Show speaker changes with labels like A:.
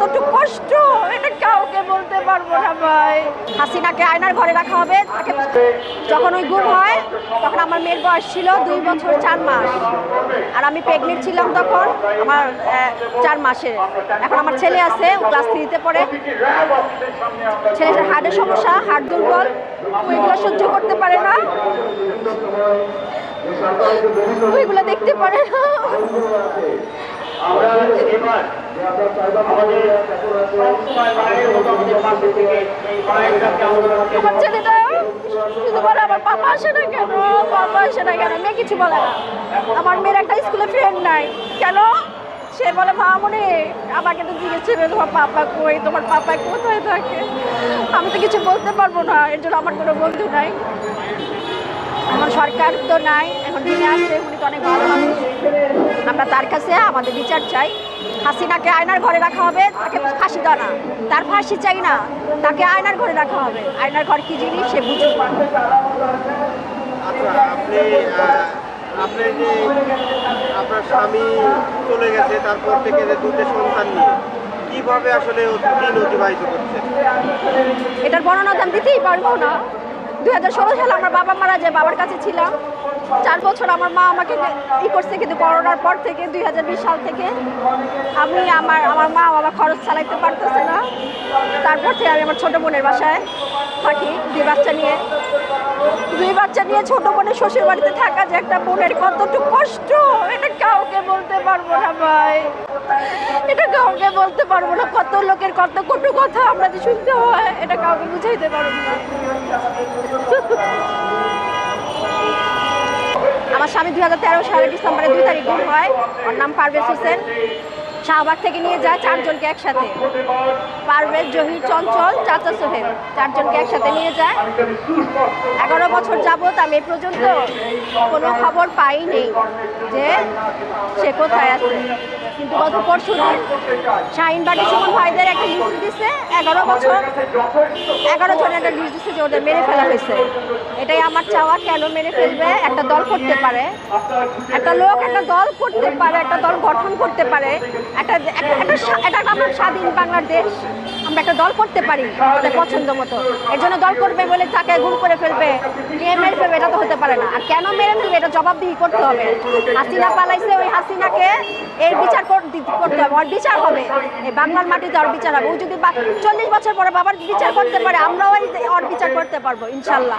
A: কতটুকু কষ্ট, এটা কাউকে বলতে পারব না ভাই। হাসিনাকে আয়নার ঘরে রাখা হবে, তাকে যখন ওই গুম হয়, তখন আমার মেয়ের বয়স ছিল দুই বছর চার মাস। আর আমি প্রেগনেন্ট ছিলাম তখন, আমার চার মাসে এখন আমার ছেলে আছে ক্লাস থ্রিতে পড়ে। ছেলেটার হার্টের সমস্যা হার্ট দুর্বল। ওইগুলো সহ্য করতে পারে না। ওইগুলো দেখতে পারে না।
B: আমরা এবার আমাদের সবসময় মায়ের মতো পাশে থেকে। এই মায়ের আমার
A: ছেলেটা শুধু বলে আমার পাপা আসে না কেন? পাপা আসে না কেন? মেয়ে কিছু বলে না। আমার মেয়ের একটা স্কুলে ফ্রেন্ড নাই। কেন? সে বলে মা মনে আমাকে তো জিজ্ঞেস ছিল তোমার পাপা কই? তোমার পাপা কোথায় থাকে? আমি তো কিছু বলতে পারব না। এর জন্য আমার কোনো বন্ধু নাই। আমার সরকার তো নাই এখন যিনি আছে উনি তো অনেক ভালো মানুষ। আমরা তার কাছে আমাদের বিচার চাই। হাসিনাকে আয়নার ঘরে রাখা হবে তাকে ফাঁসি দেওয়া না। তার ফাঁসি চাই না তাকে আয়নার ঘরে রাখা হবে। আয়নার ঘর কি জিনিস সে বুঝুক।
C: আচ্ছা আপনি যে আপনার স্বামী চলে গেছে তারপর থেকে যে দুটো সন্তান নিয়ে কীভাবে আসলে দিন অতিবাহিত
A: এটার বর্ণনা তো আমি দিতেই পারব না। দুই হাজার ষোলো সালে আমার বাবা মারা যায় বাবার কাছে ছিলাম, চার বছর আমার মা আমাকে ই করছে কিন্তু করোনার পর থেকে, দুই হাজার বিশ সাল থেকে আমি আমার আমার মা আমার খরচ চালাইতে পারতেছে না। তারপর থেকে আমি আমার ছোটো বোনের বাসায় থাকি, দুই বাচ্চা নিয়ে। দুই বাচ্চা নিয়ে ছোট বোনের শ্বশুর বাড়িতে থাকা যে একটা বোনের কতটুকু কষ্ট, এটা কাউকে বলতে পারব না ভাই। এটা কাউকে বলতে পারব না। কত লোকের কত কটু কথা আমরা যে শুনতে হয়, এটা কাউকে বুঝাইতে পারব না। আমার স্বামী দুই হাজার তেরো সালের ডিসেম্বরের দুই তারিখ হয়। ওর নাম পারভেজ হোসেন। শাহবাগ থেকে নিয়ে যায় চারজনকে একসাথে। পারভেজ, জহির, চঞ্চল, চাচা সোহেল চারজনকে একসাথে নিয়ে যায়। এগারো বছর যাবত আমি এ পর্যন্ত কোনো খবর পাইনি যে সে কোথায় আছে। কিন্তু গত পরশু শাহিনবাগের সুমন ভাইদের একটা লিস্ট দিছে, এগারো বছর, এগারো জনের একটা লিস্ট দিচ্ছে যে ওদের মেরে ফেলা হয়েছে। এটাই আমার চাওয়া, কেন মেরে ফেলবে? একটা দল করতে পারে। একটা লোক, একটা দল করতে পারে, একটা দল গঠন করতে পারে। একটা একটা একটা আমার স্বাধীন বাংলাদেশ আমরা একটা দল করতে পারি আমাদের পছন্দ মতো। এর জন্য দল করবে বলে তাকে গুম করে ফেলবে নিয়ে মেরে ফেলবে এটা তো হতে পারে না। আর কেন মেরে ফেলবে এটা জবাবদিহি করতে হবে। হাসিনা পালাইছে ওই হাসিনাকে, এর বিচার করতে হবে, ওর বিচার হবে। এই বাংলার মাটিতে ওর বিচার হবে। ও যদি চল্লিশ বছর পরে বাবার বিচার করতে পারে, আমরাও ওর বিচার করতে পারব, ইনশাল্লাহ।